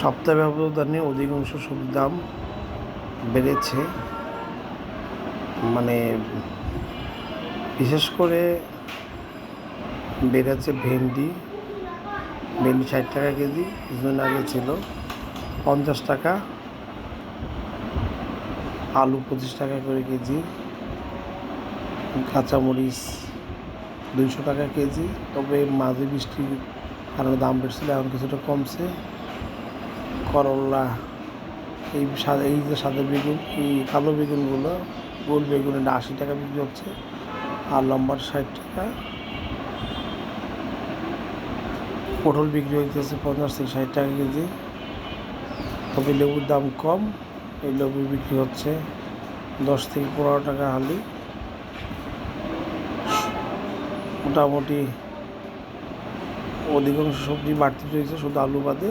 সপ্তাহ ব্যবধানে অধিকাংশ সবজির দাম বেড়েছে। মানে বিশেষ করে বেড়েছে ভেন্ডি ভেন্ডি ষাট টাকা কেজি কিছুদিন আগে ছিল পঞ্চাশ টাকা, আলু পঁচিশ টাকা করে কেজি, কাঁচামরিচ দুইশো টাকা কেজি। তবে মাঝে বৃষ্টির কারণে দাম বেড়েছিল, এখন কিছুটা কমছে। করলা, এই সাদা, এই যে সাদা বেগুন, এই কালো বেগুনগুলো, গোল বেগুন এটা আশি টাকা বিক্রি হচ্ছে, আর লম্বার ষাট টাকা। পটল বিক্রি হইতেছে পঞ্চাশ থেকে ষাট টাকা কেজি। তবে লেবুর দাম কম, এই লেবু বিক্রি হচ্ছে দশ থেকে পনেরো টাকা হালি। মোটামুটি অধিকাংশ সবজি বাড়তি রয়েছে, শুধু আলু বাদে।